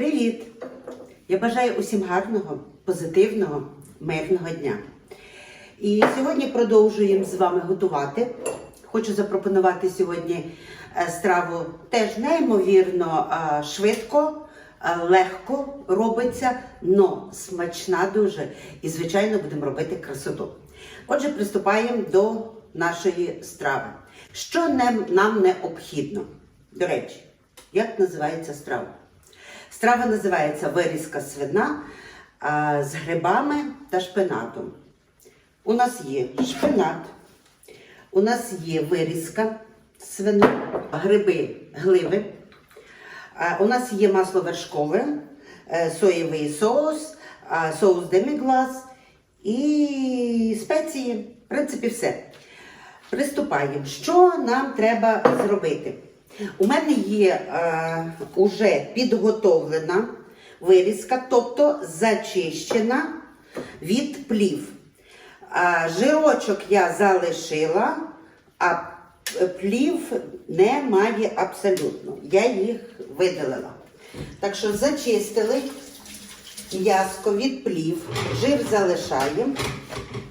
Привіт! Я бажаю усім гарного, позитивного, мирного дня. І сьогодні продовжуємо з вами готувати. Хочу запропонувати сьогодні е, страву теж неймовірно е, швидко, е, легко робиться, але смачна дуже. І, звичайно, будемо робити красоту. Отже, приступаємо до нашої страви. Що нам, нам необхідно? До речі, як називається страва? Страва називається вирізка свина з грибами та шпинатом. У нас є шпинат, у нас є вирізка свина, гриби, гливи. У нас є масло вершкове, е, соєвий соус, соус деміглас і спеції. В принципі, все. Приступаємо. Що нам треба зробити? У мене є е, уже підготовлена вирізка, тобто зачищена від плів. А, жирочок я залишила, а плів немає абсолютно. Я їх видалила. Так що зачистили м'яско від плів, жир залишаємо.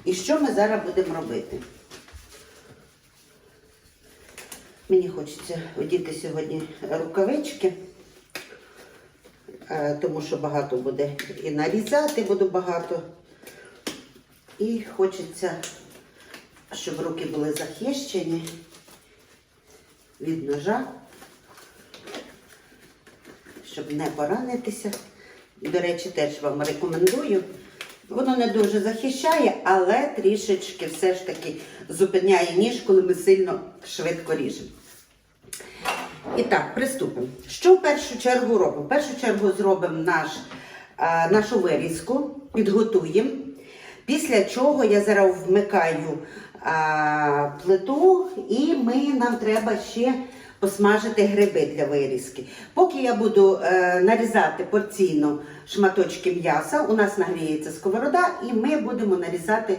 І що ми зараз будемо робити? Мені хочеться одіти сьогодні рукавички, е, тому що багато буде і нарізати буду багато. І хочеться, щоб руки були захищені від ножа, щоб не поранитися. До речі, теж вам рекомендую. Воно не дуже захищає, але трішечки все ж таки зупиняє ніж, коли ми сильно швидко ріжемо. І так, приступимо. Що в першу чергу робимо? В першу чергу зробимо наш, а, нашу вирізку, підготуємо. Після чого я зараз вмикаю а, плиту, і ми, нам треба ще посмажити гриби для вирізки. Поки я буду е, нарізати порційно шматочки м'яса, у нас нагріється сковорода, і ми будемо нарізати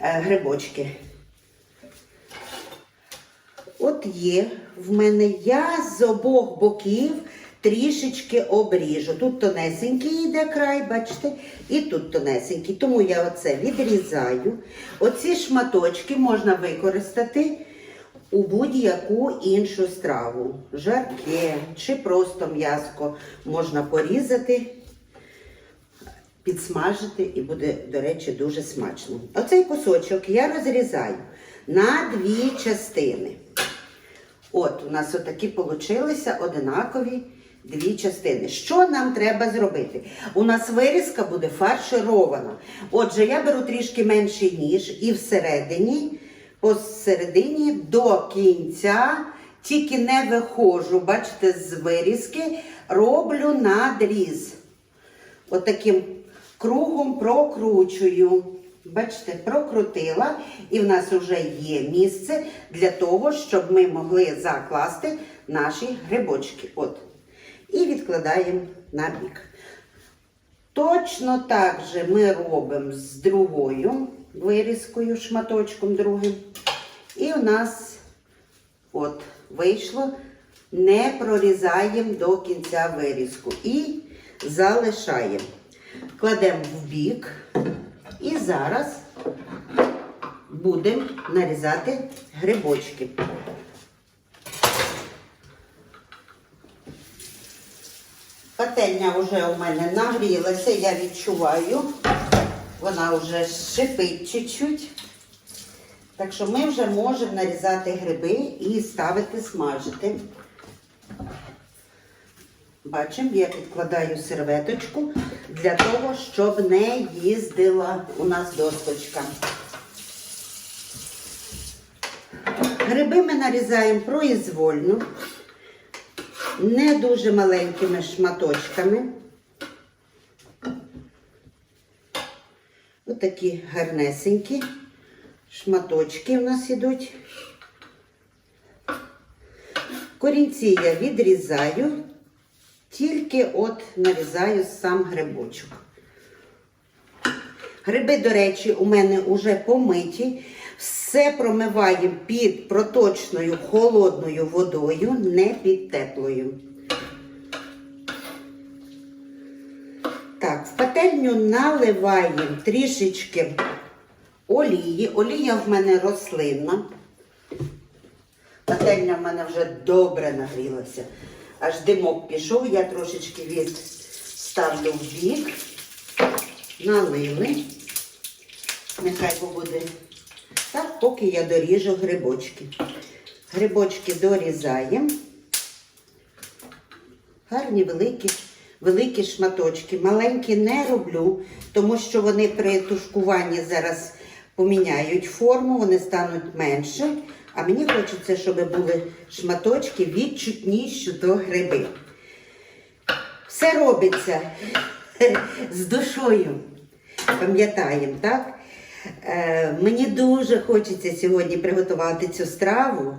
е, грибочки. От є в мене я з обох боків трішечки обріжу. Тут тонесенький йде край, бачите, і тут тонесенький. Тому я оце відрізаю. Оці шматочки можна використати у будь-яку іншу страву. Жарке чи просто м'яско можна порізати, підсмажити і буде, до речі, дуже смачно. Оцей кусочок я розрізаю на дві частини. От, у нас отакі получилися одинакові дві частини. Що нам треба зробити? У нас вирізка буде фарширована. Отже, я беру трішки менший ніж і всередині, посередині до кінця, тільки не виходжу, бачите, з вирізки, роблю надріз. Отаким кругом прокручую. Бачите, прокрутила, і в нас вже є місце для того, щоб ми могли закласти наші грибочки. От. І відкладаємо на бік. Точно так же ми робимо з другою вирізкою, шматочком другим. І у нас от вийшло, не прорізаємо до кінця вирізку. І залишаємо. Кладемо в бік. І зараз будемо нарізати грибочки. Пательня вже у мене нагрілася, я відчуваю, вона вже шипить чуть-чуть. Так що ми вже можемо нарізати гриби і ставити смажити. Бачимо, я підкладаю серветочку для того, щоб не їздила у нас досточка. Гриби ми нарізаємо произвольно, не дуже маленькими шматочками. Отакі гарнесенькі шматочки у нас ідуть. Корінці я відрізаю. Тільки от нарізаю сам грибочок. Гриби, до речі, у мене вже помиті. Все промиваємо під проточною холодною водою, не під теплою. Так, в пательню наливаємо трішечки олії. Олія в мене рослинна. Пательня в мене вже добре нагрілася. Аж димок пішов, я трошечки відставлю в бік. Налили. Нехай побуде. Так, поки я доріжу грибочки. Грибочки дорізаємо. Гарні великі, великі шматочки. Маленькі не роблю, тому що вони при тушкуванні зараз поміняють форму, вони стануть менше. А мені хочеться, щоб були шматочки відчутніші до гриби. Все робиться з душою. Пам'ятаємо, так? Е, мені дуже хочеться сьогодні приготувати цю страву.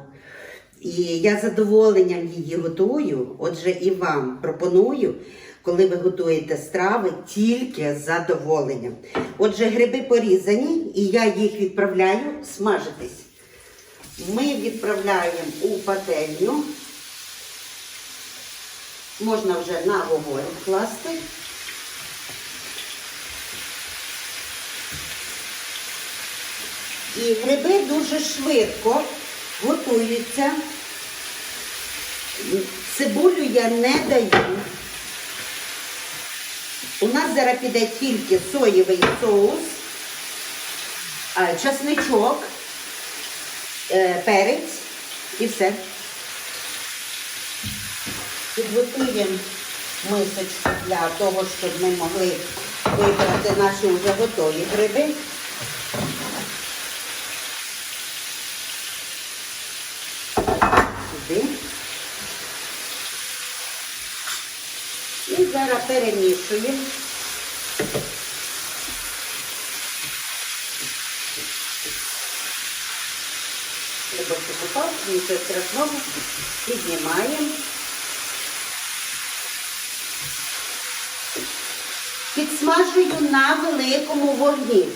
І я задоволенням її готую. Отже, і вам пропоную, коли ви готуєте страви, тільки з задоволенням. Отже, гриби порізані, і я їх відправляю смажитись. Ми відправляємо у пательню. Можна вже на вогонь класти. І гриби дуже швидко готуються. Цибулю я не даю. У нас зараз піде тільки соєвий соус, часничок, е, перець і все. Підготуємо мисочку для того, щоб ми могли вибрати наші вже готові гриби. Сюди. І зараз перемішуємо. Треба покупати, нічого страшного. Піднімаємо. Підсмажую на великому вогні.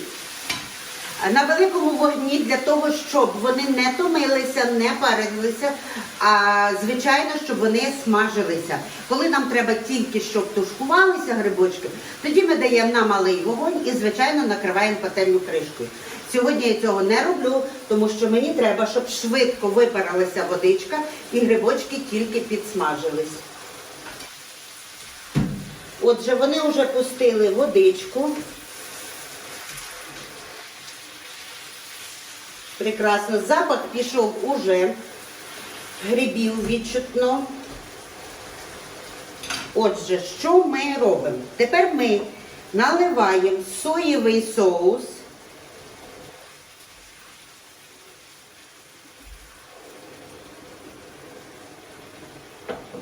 На великому вогні для того, щоб вони не томилися, не парилися, а звичайно, щоб вони смажилися. Коли нам треба тільки, щоб тушкувалися грибочки, тоді ми даємо на малий вогонь і, звичайно, накриваємо пательню кришкою. Сьогодні я цього не роблю, тому що мені треба, щоб швидко випарилася водичка і грибочки тільки підсмажились. Отже, вони вже пустили водичку. Прекрасно. Запах пішов уже грибів відчутно. Отже, що ми робимо? Тепер ми наливаємо соєвий соус.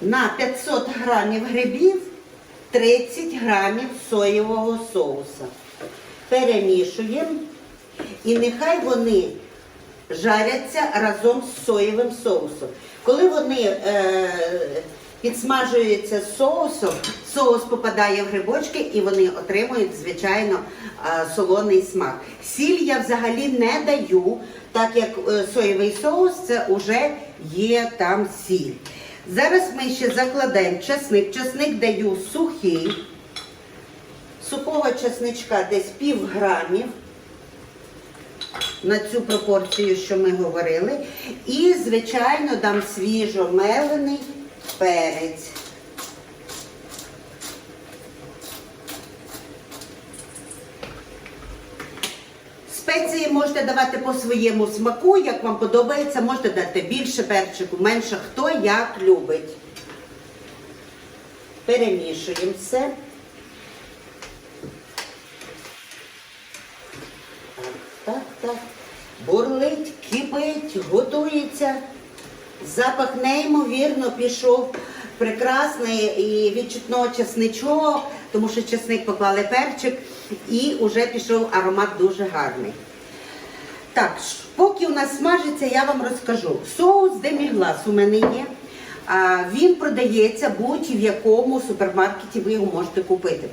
На 500 грамів грибів 30 грамів соєвого соуса. Перемішуємо. І нехай вони жаряться разом з соєвим соусом. Коли вони е, підсмажуються соусом, соус попадає в грибочки і вони отримують, звичайно, е, солоний смак. Сіль я взагалі не даю, так як е, соєвий соус це вже є там сіль. Зараз ми ще закладаємо часник. Часник даю сухий. Сухого часничка десь пів грамів на цю пропорцію, що ми говорили. І, звичайно, дам свіжо мелений перець. Спеції можете давати по своєму смаку, як вам подобається, можете дати більше перчику, менше, хто як любить. Перемішуємо все. Так, так. Бурлить, кипить, готується. Запах неймовірно пішов прекрасний і відчутно чесничок, тому що чесник поклали перчик, і вже пішов аромат дуже гарний. Так, поки у нас смажиться, я вам розкажу. Соус деміглас у мене є. Він продається будь-в якому супермаркеті ви його можете купити.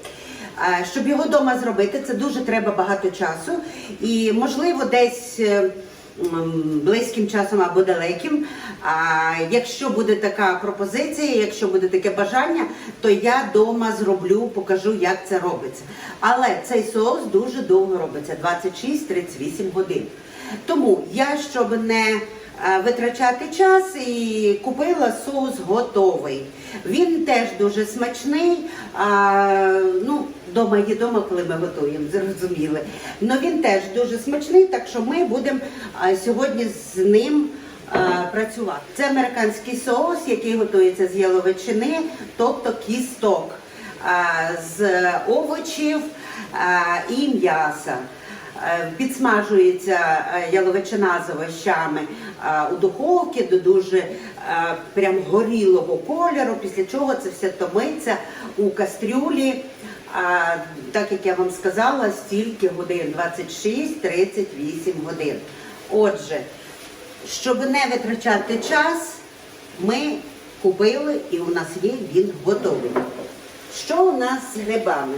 Щоб його вдома зробити, це дуже треба багато часу. І, можливо, десь е, близьким часом або далеким. А якщо буде така пропозиція, якщо буде таке бажання, то я вдома зроблю, покажу, як це робиться. Але цей соус дуже довго робиться 26-38 годин. Тому я, щоб не витрачати час і купила соус готовий. Він теж дуже смачний. А, ну, дома є дома, коли ми готуємо, зрозуміли. Но він теж дуже смачний, так що ми будемо сьогодні з ним працювати. Це американський соус, який готується з яловичини, тобто кісток, з овочів і м'яса. Е, Підсмажується е, яловичина з овощами е, у духовці до дуже прям горілого кольору, після чого це все томиться у кастрюлі. Так як я вам сказала, стільки годин 26-38 годин. Отже, щоб не витрачати час, ми купили і у нас є він готовий. Що у нас з грибами?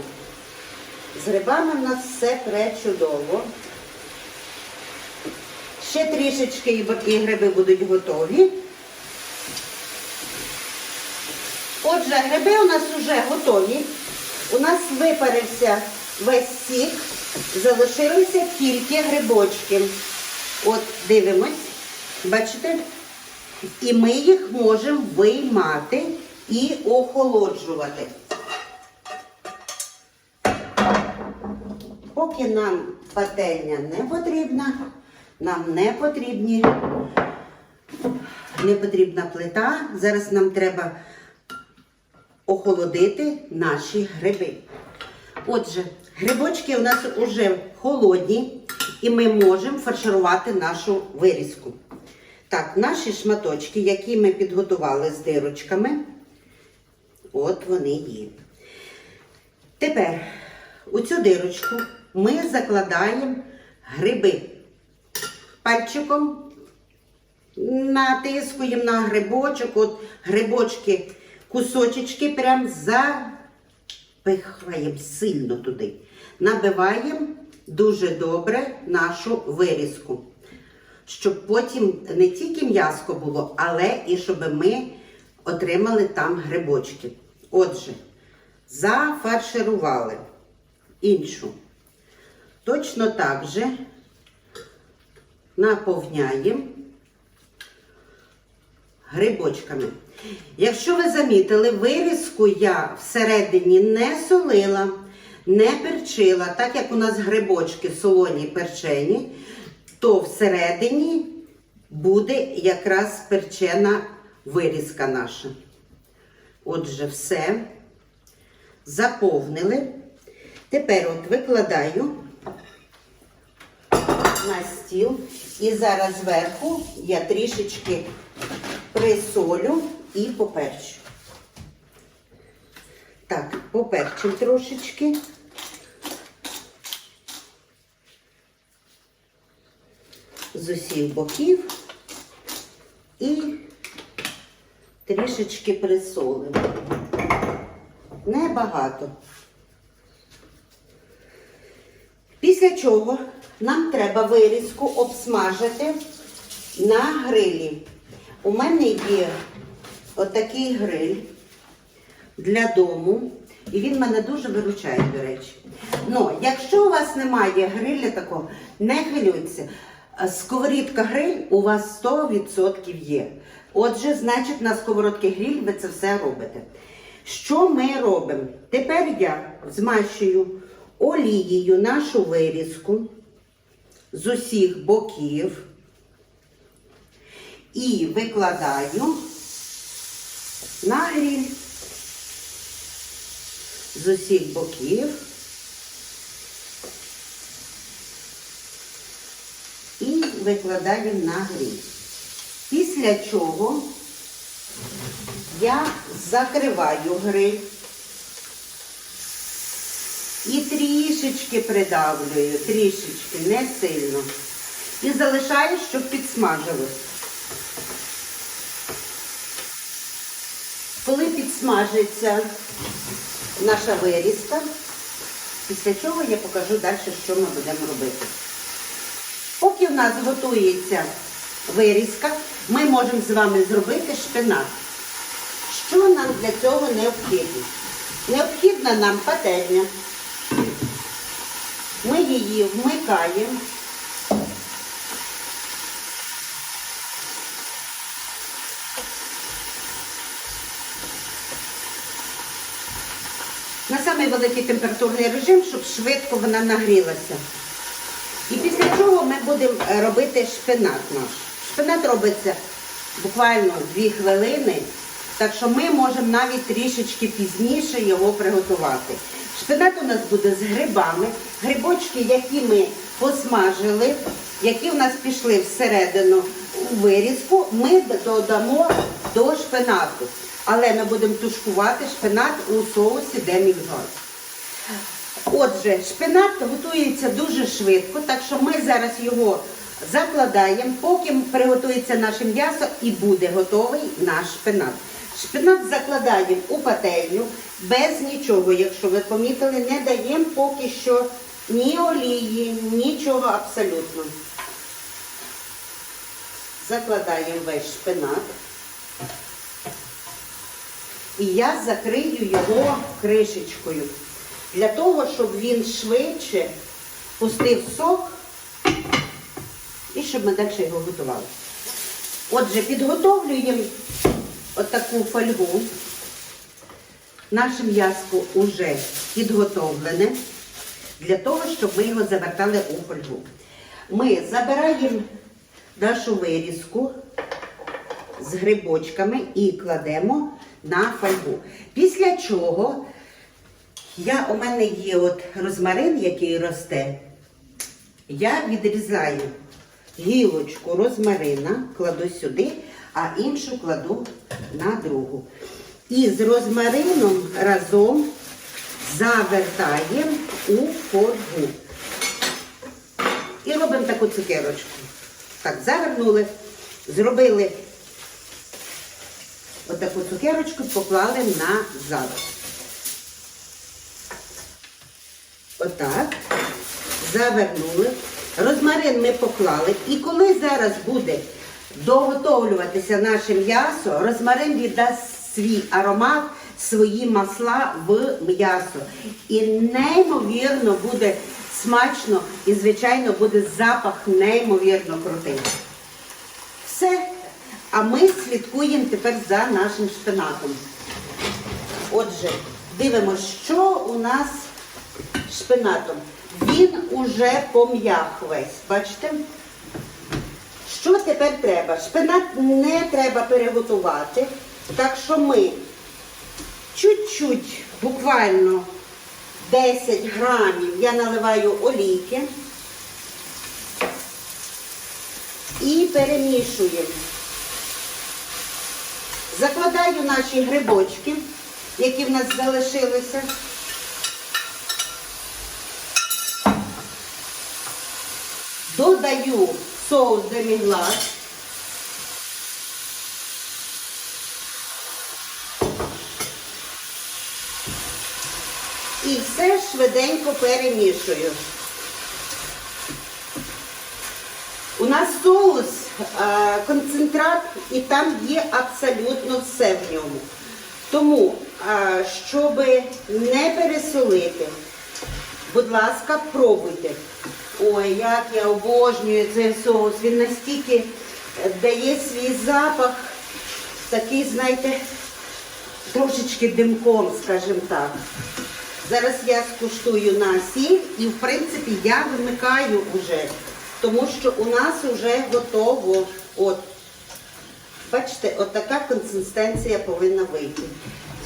З грибами в нас все пречудово. Ще трішечки і гриби будуть готові. Отже, гриби у нас вже готові. У нас випарився весь сік, залишилися тільки грибочки. От дивимось, бачите? І ми їх можемо виймати і охолоджувати. Поки нам пательня не потрібна, нам не потрібні, не потрібна плита. Зараз нам треба охолодити наші гриби. Отже, грибочки у нас вже холодні, і ми можемо фарширувати нашу вирізку. Так, наші шматочки, які ми підготували з дирочками, от вони є. Тепер у цю дирочку ми закладаємо гриби. Пальчиком натискуємо на грибочок, от грибочки, кусочечки прям запихаємо сильно туди. Набиваємо дуже добре нашу вирізку, щоб потім не тільки м'яско було, але і щоб ми отримали там грибочки. Отже, зафарширували іншу. Точно так же наповняємо грибочками. Якщо ви замітили, вирізку я всередині не солила, не перчила, так як у нас грибочки солоні перчені, то всередині буде якраз перчена вирізка наша. Отже, все заповнили. Тепер от викладаю на стіл. І зараз зверху я трішечки присолю і поперчу. Так, поперчу трошечки. З усіх боків і трішечки присолимо. Небагато. Після чого нам треба вирізку обсмажити на грилі. У мене є отакий гриль для дому. І він мене дуже виручає, до речі. Ну, якщо у вас немає гриля такого, не хвилюйтеся. Сковорідка гриль у вас 100% є. Отже, значить, на сковородці гриль ви це все робите. Що ми робимо? Тепер я змащую олією нашу вирізку з усіх боків і викладаю на гриль з усіх боків. І викладаємо на гриль. Після чого я закриваю гриль і трішечки придавлюю, трішечки, не сильно. І залишаю, щоб підсмажилось. Коли підсмажиться наша вирізка, після чого я покажу далі, що ми будемо робити. Поки в нас готується вирізка, ми можемо з вами зробити шпинат. Що нам для цього необхідно? Необхідна нам пательня. Ми її вмикаємо. На самий великий температурний режим, щоб швидко вона нагрілася. І після чого ми будемо робити шпинат наш. Шпинат робиться буквально 2 хвилини, так що ми можемо навіть трішечки пізніше його приготувати. Шпинат у нас буде з грибами. Грибочки, які ми посмажили, які у нас пішли всередину у вирізку, ми додамо до шпинату. Але ми будемо тушкувати шпинат у соусі демікзон. Отже, шпинат готується дуже швидко, так що ми зараз його закладаємо, поки приготується наше м'ясо і буде готовий наш шпинат. Шпинат закладаємо у пательню без нічого, якщо ви помітили, не даємо поки що ні олії, нічого абсолютно. Закладаємо весь шпинат. І я закрию його кришечкою для того, щоб він швидше пустив сок і щоб ми далі його готували. Отже, підготовлюємо отаку фольгу. Наше м'яско вже підготовлене для того, щоб ми його завертали у фольгу. Ми забираємо нашу вирізку з грибочками і кладемо на фольгу. Після чого я, у мене є от розмарин, який росте. Я відрізаю гілочку розмарина, кладу сюди, а іншу кладу на другу. І з розмарином разом завертаємо у фольгу. І робимо таку цукерочку. Так, завернули, зробили отаку цукерочку, поклали назад. Отак. Завернули. Розмарин ми поклали. І коли зараз буде доготовлюватися наше м'ясо, розмарин віддасть свій аромат, свої масла в м'ясо. І неймовірно буде смачно і, звичайно, буде запах неймовірно крутий. Все. А ми слідкуємо тепер за нашим шпинатом. Отже, дивимося, що у нас шпинатом. Він уже пом'як весь. Бачите? Що тепер треба? Шпинат не треба переготувати. Так що ми чуть-чуть, буквально 10 грамів я наливаю олійки і перемішуємо. Закладаю наші грибочки, які в нас залишилися. Додаю соус деміглас. І все швиденько перемішую. У нас соус е, концентрат, і там є абсолютно все в ньому. Тому, е, щоб не пересолити, будь ласка, пробуйте. Ой, як я обожнюю цей соус. Він настільки е, дає свій запах, такий, знаєте, трошечки димком, скажімо так. Зараз я скуштую на сіль і, в принципі, я вимикаю вже, тому що у нас вже готово. От. Бачите, от консистенція повинна вийти.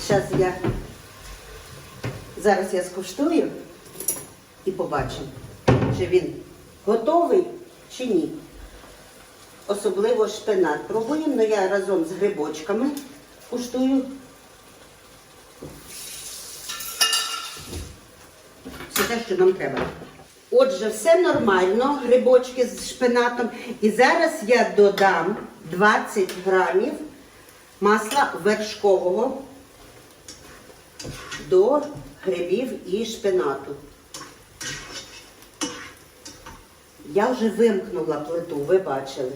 Зараз я, зараз я скуштую і побачимо, чи він готовий чи ні. Особливо шпинат. Пробуємо, але я разом з грибочками куштую. Це те, що нам треба. Отже, все нормально, грибочки з шпинатом. І зараз я додам 20 грамів масла вершкового до грибів і шпинату. Я вже вимкнула плиту, ви бачили.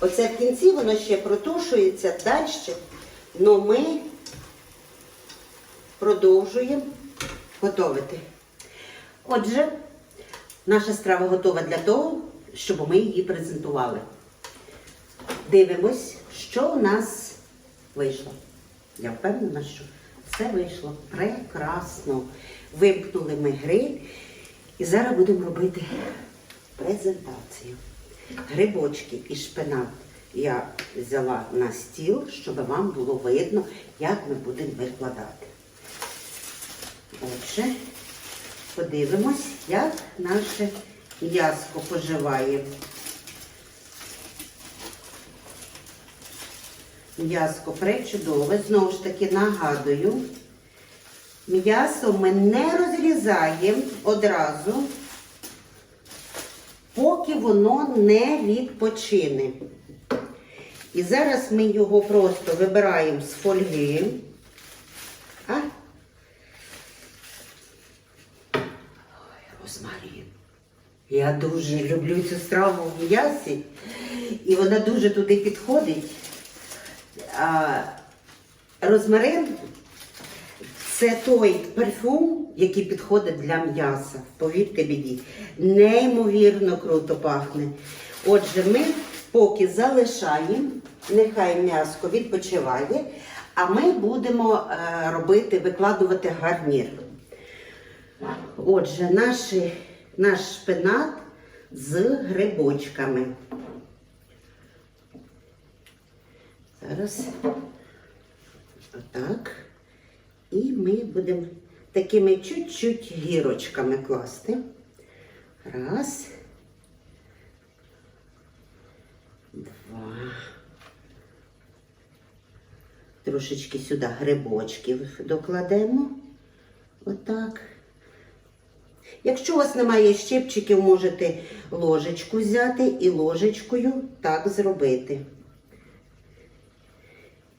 Оце в кінці воно ще протушується далі, але ми продовжуємо готувати. Отже, наша страва готова для того, щоб ми її презентували. Дивимось, що у нас вийшло. Я впевнена, що все вийшло прекрасно. Вимкнули ми гриль і зараз будемо робити презентацію. Грибочки і шпинат я взяла на стіл, щоб вам було видно, як ми будемо викладати. Отже, подивимось, як наше м'яско поживає. М'яско пречудове. Знову ж таки нагадую, м'ясо ми не розрізаємо одразу, поки воно не відпочине. І зараз ми його просто вибираємо з фольги. А? Ой, розмарин. Я дуже люблю цю страву в м'ясі, і вона дуже туди підходить. А, розмарин це той парфюм, який підходить для м'яса. Повірте мені, неймовірно круто пахне. Отже, ми поки залишаємо, нехай м'яско відпочиває, а ми будемо е, робити, викладувати гарнір. Отже, наші, наш шпинат з грибочками. Зараз отак. І ми будемо такими чуть-чуть гірочками класти. Раз. Два. Трошечки сюди грибочків докладемо. Отак. Якщо у вас немає щепчиків, можете ложечку взяти і ложечкою так зробити.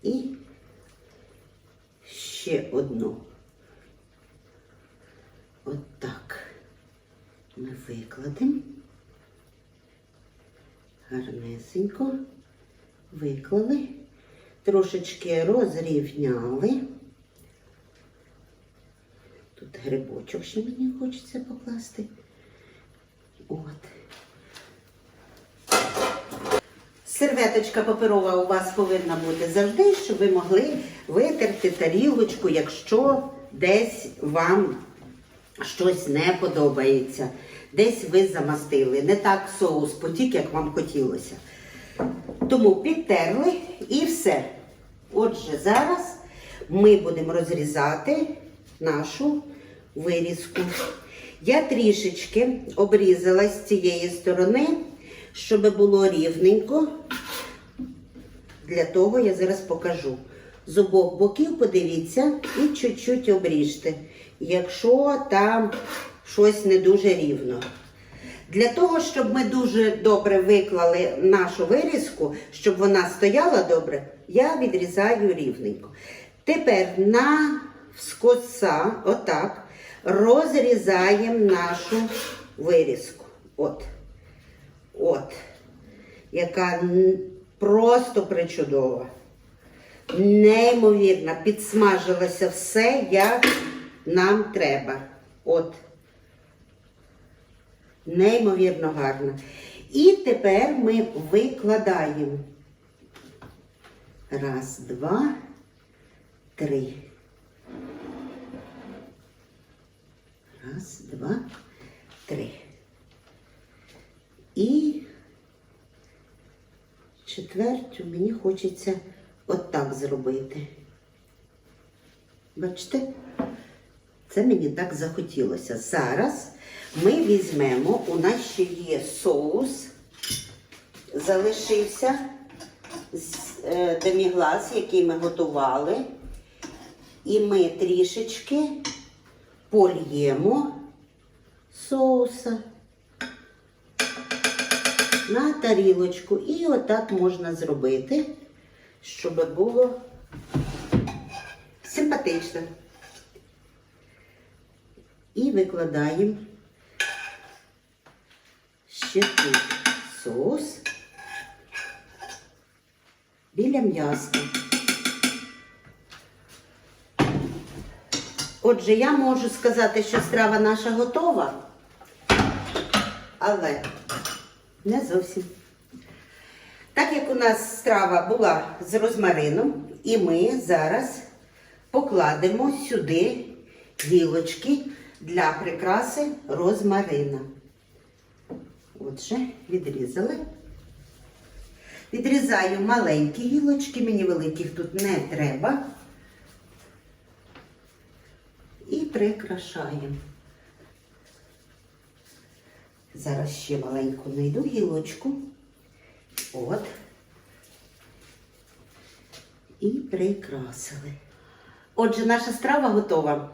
І ще одну. Отак. Ми викладемо. Гарнесенько. Виклали. Трошечки розрівняли. Тут грибочок ще мені хочеться покласти. От. Серветочка паперова у вас повинна бути завжди, щоб ви могли витерти тарілочку, якщо десь вам щось не подобається. Десь ви замастили. Не так соус потік, як вам хотілося. Тому підтерли і все. Отже, зараз ми будемо розрізати нашу вирізку. Я трішечки обрізала з цієї сторони, щоб було рівненько. Для того я зараз покажу. З обох боків подивіться і чуть-чуть обріжте, якщо там щось не дуже рівно. Для того, щоб ми дуже добре виклали нашу вирізку, щоб вона стояла добре, я відрізаю рівненько. Тепер на скоса, отак, розрізаємо нашу вирізку. От. От. Яка просто причудова. Неймовірно, підсмажилося все, як нам треба. От. Неймовірно гарно. І тепер ми викладаємо. Раз, два, три. Раз, два, три. І четверту мені хочеться отак зробити. Бачите? Це мені так захотілося. Зараз ми візьмемо, у нас ще є соус, залишився з е, деміглас, який ми готували. І ми трішечки польємо соуса на тарілочку. І отак можна зробити, щоб було симпатично. І викладаємо ще тут соус біля м'яска. Отже, я можу сказати, що страва наша готова, але не зовсім. Так як у нас страва була з розмарином, і ми зараз покладемо сюди гілочки для прикраси розмарина. Отже, відрізали. Відрізаю маленькі гілочки, мені великих тут не треба. І прикрашаємо. Зараз ще маленьку знайду гілочку. От. І прикрасили. Отже, наша страва готова.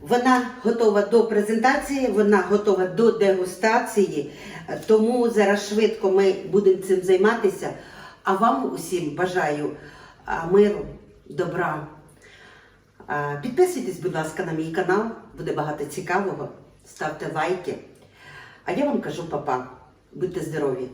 Вона готова до презентації, вона готова до дегустації, тому зараз швидко ми будемо цим займатися. А вам усім бажаю миру, добра. Підписуйтесь, будь ласка, на мій канал, буде багато цікавого. Ставте лайки. А я вам кажу, папа, будьте здорові!